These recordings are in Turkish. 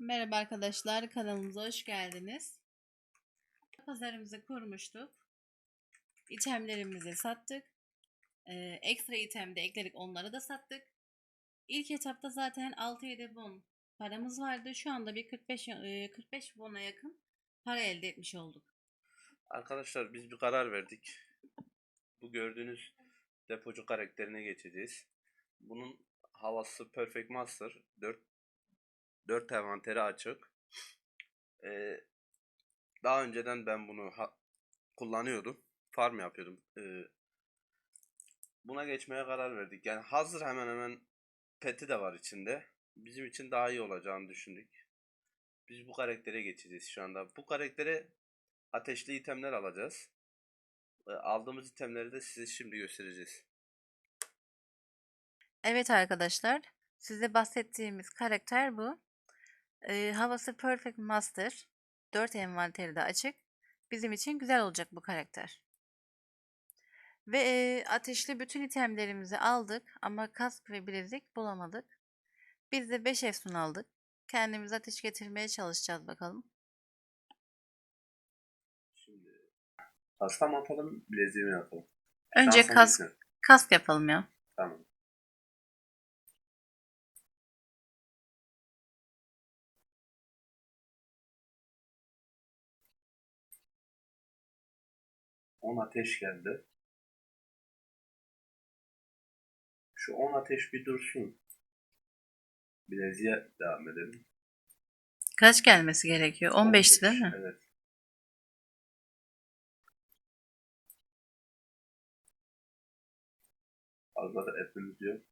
Merhaba arkadaşlar, kanalımıza hoş geldiniz. Pazarımızı kurmuştuk. İtemlerimizi sattık. Ee, ekstra item de ekledik, onları da sattık. İlk etapta zaten 6-7 bon paramız vardı. Şu anda bir 45 e, 45 bona yakın para elde etmiş olduk. Arkadaşlar biz bir karar verdik. Bu gördüğünüz depocu karakterine geçeceğiz. Bunun havası Perfect Master. 4 4 envanteri açık. Ee, daha önceden ben bunu kullanıyordum. Farm yapıyordum. Ee, buna geçmeye karar verdik. Yani hazır hemen hemen peti de var içinde. Bizim için daha iyi olacağını düşündük. Biz bu karaktere geçeceğiz şu anda. Bu karaktere ateşli itemler alacağız. E, Aldığımız itemleri de size şimdi göstereceğiz. Evet arkadaşlar, size bahsettiğimiz karakter bu. Ee, havası Perfect Master. 4 envanteri de açık. Bizim için güzel olacak bu karakter. Ve e, ateşli bütün itemlerimizi aldık ama kask ve bilezik bulamadık. Biz de 5 efsun aldık. Kendimize ateş getirmeye çalışacağız bakalım. Şimdi pasta mı atalım, bileziği mi atalım? Önce kask, gitsin. kask yapalım ya. Tamam. On ateş geldi. Şu 10 ateş bir dursun. Bileziğe devam edelim. Kaç gelmesi gerekiyor? 15'ti değil 15, mi? Evet. Da etmemiz yok.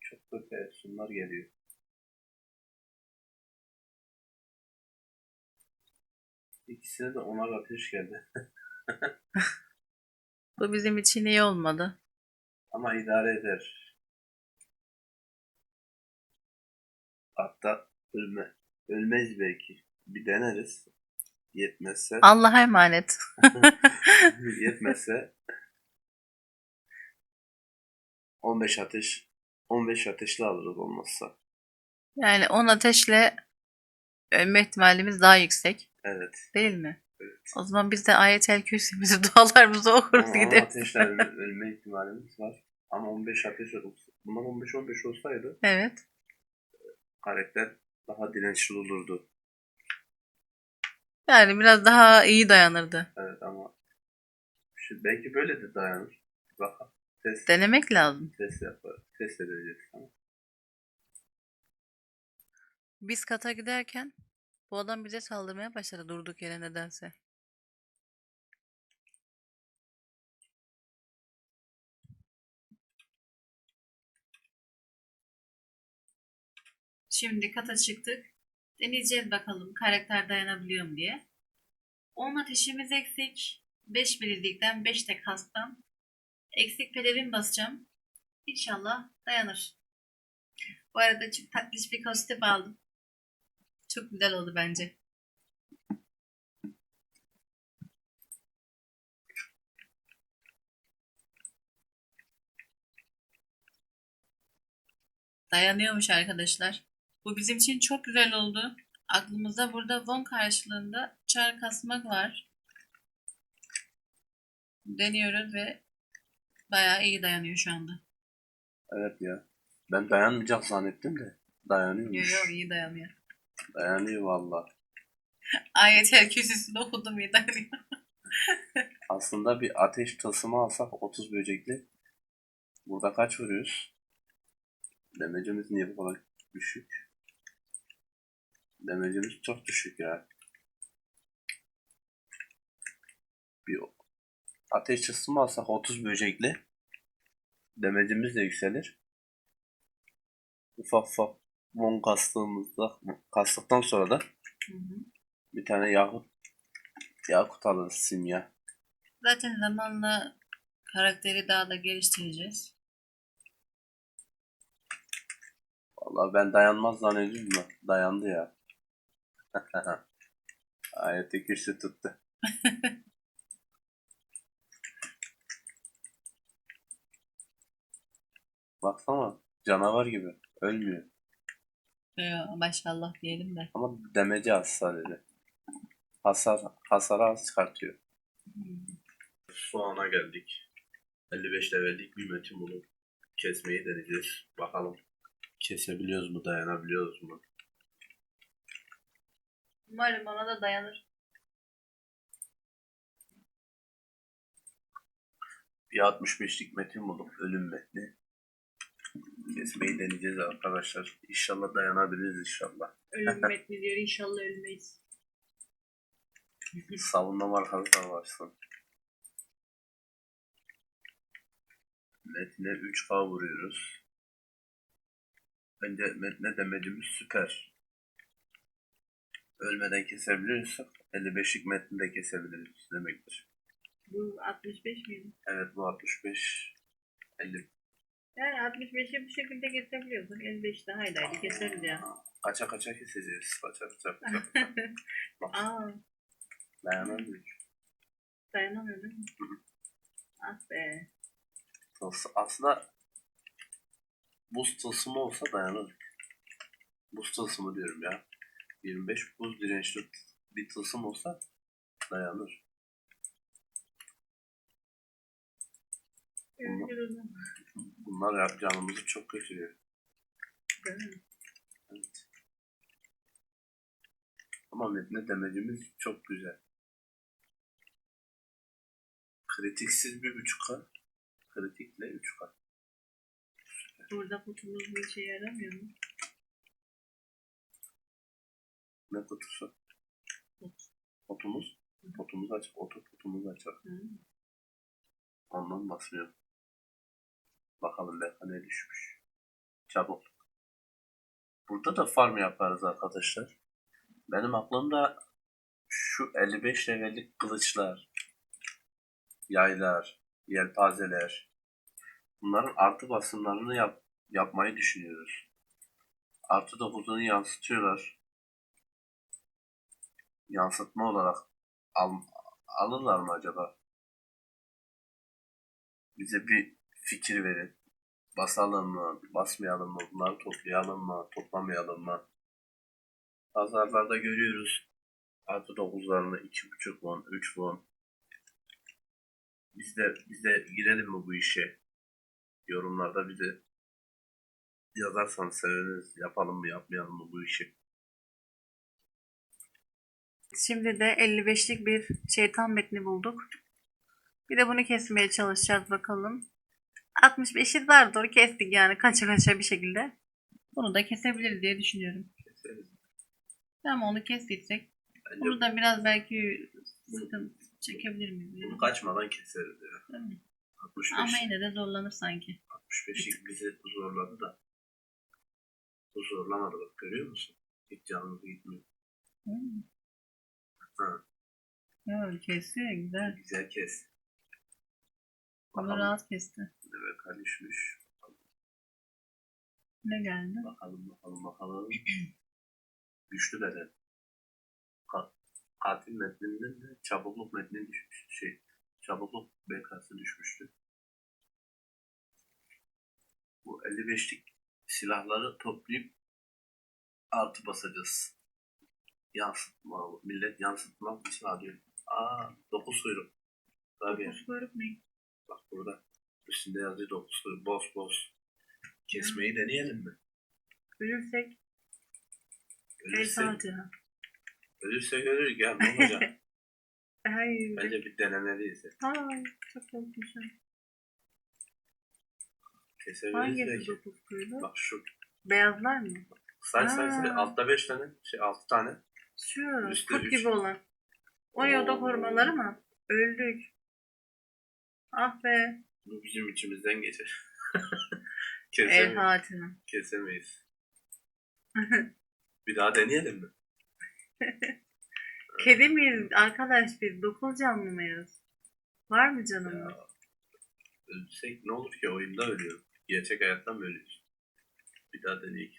Çok kötü efsunlar geliyor. İkisine de onar ateş geldi. Bu bizim için iyi olmadı. Ama idare eder. Hatta ölme, ölmez belki. Bir deneriz. Yetmezse. Allah'a emanet. Yetmezse 15 ateş 15 ateşli alırız olmazsa. Yani 10 ateşle ölme ihtimalimiz daha yüksek. Evet. Değil mi? evet. O zaman biz de ayetel kürsümüzü dualarımızı okuruz Ama 10 gideriz. ateşle ölme, ölme ihtimalimiz var. Ama 15 ateş olsa, bunlar 15-15 olsaydı Evet. karakter daha dirençli olurdu. Yani biraz daha iyi dayanırdı. Evet ama şu, belki böyle de dayanır. Bakalım. Test, Denemek lazım. test yapar. Test edeceğiz. Tamam. Biz kata giderken bu adam bize saldırmaya başladı durduk yere nedense. Şimdi kata çıktık. Deneyeceğiz bakalım karakter dayanabiliyor mu diye. 10 ateşimiz eksik. 5 bilirlikten 5 de kasktan. Eksik pelerin basacağım. İnşallah dayanır. Bu arada çok tatlış bir kostüm aldım. Çok güzel oldu bence. Dayanıyormuş arkadaşlar. Bu bizim için çok güzel oldu. Aklımızda burada won karşılığında çar kasmak var. Deniyoruz ve bayağı iyi dayanıyor şu anda. Evet ya. Ben dayanmayacak zannettim de. Dayanıyormuş. Yok yok iyi dayanıyor. Dayanıyor valla. Ayetel kürsüsünü okudum iyi dayanıyor. Aslında bir ateş tılsımı alsak 30 böcekli. Burada kaç vuruyoruz? Demecimiz niye bu kadar düşük? Demecimiz çok düşük ya. Bir ateş tılsımı alsak 30 böcekli. Demecimiz de yükselir. Ufak ufak mon kastığımızda kastıktan sonra da Hı hı. bir tane yakut yakut alırız simya. Zaten zamanla karakteri daha da geliştireceğiz. Vallahi ben dayanmaz zannediyordum da dayandı ya. Ayette kürsü tuttu. Baksana canavar gibi. Ölmüyor. Maşallah diyelim de. Ama demeci az sadece. Hasar, hasarı az çıkartıyor. Soğana geldik. 55 levellik bir metin bunu kesmeyi deneyeceğiz. Bakalım kesebiliyoruz mu, dayanabiliyoruz mu? Umarım ona da dayanır. Bir 65'lik metin bulduk. Ölüm metni. Kesmeyi deneyeceğiz arkadaşlar. İnşallah dayanabiliriz inşallah. Metni diyor inşallah ölmeyiz. Savunma markalı savaşsın. Metne 3K vuruyoruz. Bence metne demecimiz süper. Ölmeden kesebilirsek 55'lik metni de kesebiliriz demektir. Bu 65 miydi? Evet bu 65 50 Yani 65'i bu şekilde kesebiliyorsak 55 daha ileride keseriz ya. kaça kaça keseceğiz. Kaça kaça kaça. Aa dayanamıyor. dayanamıyor değil mi? Ah be. Tılsı- Aslında buz tılsımı olsa dayanır. Buz tılsımı diyorum ya. 25 buz dirençli bir tılsım olsa dayanır. Bunlar ya- canımızı çok mi? Evet. Ama metne demecimiz çok güzel. Kritiksiz bir buçuk K. Kritikle 3K. Burada kutumuz bir işe yaramıyor mu? Ne kutusu? Pot. Potumuz. Potumuz açık. Oto potumuz açık. Hı. Ondan basmıyor. Bakalım ne düşmüş. Çabuk. Burada da farm yaparız arkadaşlar. Benim aklımda şu 55 levellik kılıçlar, yaylar, yelpazeler. Bunların artı basımlarını yap, yapmayı düşünüyoruz. Artı 9'unu yansıtıyorlar. Yansıtma olarak al, alırlar mı acaba? Bize bir fikir verin. Basalım mı, basmayalım mı, bunları toplayalım mı, toplamayalım mı? Pazarlarda görüyoruz. Artı 9'larını 2.5 won, 3 won. Biz de, biz de girelim mi bu işe? Yorumlarda bize yazarsanız seviniriz. Yapalım mı, yapmayalım mı bu işi? Şimdi de 55'lik bir şeytan metni bulduk. Bir de bunu kesmeye çalışacağız bakalım. 65'i dar doğru kestik yani kaça kaça bir şekilde. Bunu da kesebiliriz diye düşünüyorum. Keseriz. Ama onu kestiysek Bence bunu da biraz belki sıkıntı çekebilir miyiz? bunu kaçmadan keseriz ya. Değil mi? 65. Ama yine de zorlanır sanki. 65'lik bizi zorladı da. Bu zorlamadı bak görüyor musun? Hiç canımız gitmiyor. Hmm. Ha. Evet kesiyor güzel. Güzel kes. Bakalım. rahat kesti. Evet düşmüş. Ne geldi? Bakalım bakalım bakalım. Güçlü beden. Ka- katil metninden de çabukluk metni düşmüş. Şey, çabukluk BK'sı düşmüştü. Bu 55'lik silahları toplayıp artı basacağız. Yansıtma, millet yansıtmak için arıyor. Aa, 9 kuyruk. Tabii. Kuş kuyruk ne? Bak burada. Üstünde 9 kuyruk. Boss boss. Kesmeyi deneyelim mi? Ölürsek el Ölürsek, Fatiha. ölürsek ölürük ya ne olacak? Ay, Bence bir denemeliyiz. ya. Ay çok korkmuşum. Kesebiliriz Hangisi dokuz kuyruğu? Bak şu. Beyazlar mı? Say say say. Altta 5 tane. Şey 6 tane. Şu Üstte kurt üç. gibi olan. O yoda Oo. mı? Öldük. Ah be. Bu bizim içimizden geçer. El Kesemeyiz. Fatiha. Kesemeyiz. Bir daha deneyelim mi? Kedi miyiz arkadaş biz? Dokuz canlı mıyız? Var mı canımız? Ya, ölsek ne olur ki oyunda ölüyor. Gerçek hayatta mı ölüyoruz? Bir daha deneyelim.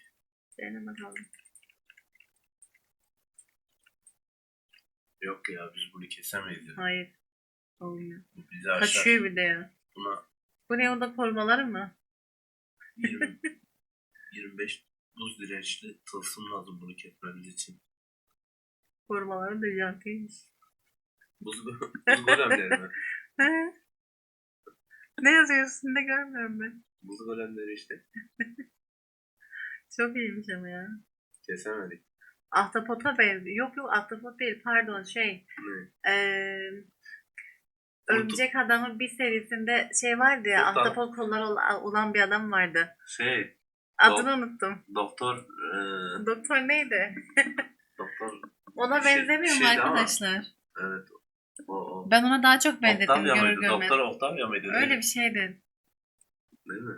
Dene bakalım. Yok ya biz bunu kesemeyiz. Hayır. Olmuyor. Bizi aşar. Kaçıyor bir de ya. Buna Bu ne oda korumaları mı? 20, 25 buz dirençli tılsım lazım bunu kesmemiz için. Korumaları da yankıymış. Buz, buz golemleri mi? He? ne yazıyor üstünde görmüyorum ben. Buz golemleri işte. Çok iyiymiş ama ya. Kesemedik. Ahtapota benziyor. Yok yok ahtapot değil pardon şey. Ne? Eee Örümcek Adam'ın bir serisinde şey vardı ya Kurtar. ahtapot kolları ol- olan bir adam vardı. Şey, Adını unuttum. doktor, e, Doktor neydi? doktor, Ona Şey- benzemiyor mu şeydi ama- arkadaşlar? evet. O, o. Ben ona daha çok benzettim Octavia görür mıydı? görmez. Doktor Octavia mıydı? Öyle bir şeydi. Değil mi?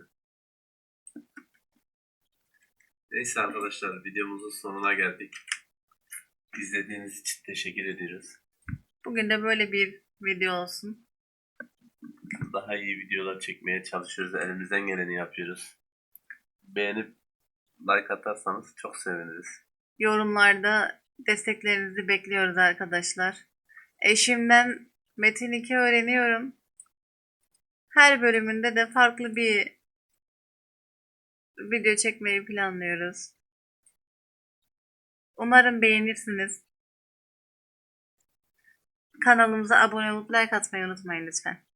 Neyse arkadaşlar videomuzun sonuna geldik. İzlediğiniz için teşekkür ediyoruz. Bugün de böyle bir video olsun. Daha iyi videolar çekmeye çalışıyoruz. Elimizden geleni yapıyoruz. Beğenip like atarsanız çok seviniriz. Yorumlarda desteklerinizi bekliyoruz arkadaşlar. Eşimden Metin 2 öğreniyorum. Her bölümünde de farklı bir video çekmeyi planlıyoruz. Umarım beğenirsiniz. Kanalımıza abone olup like atmayı unutmayın lütfen.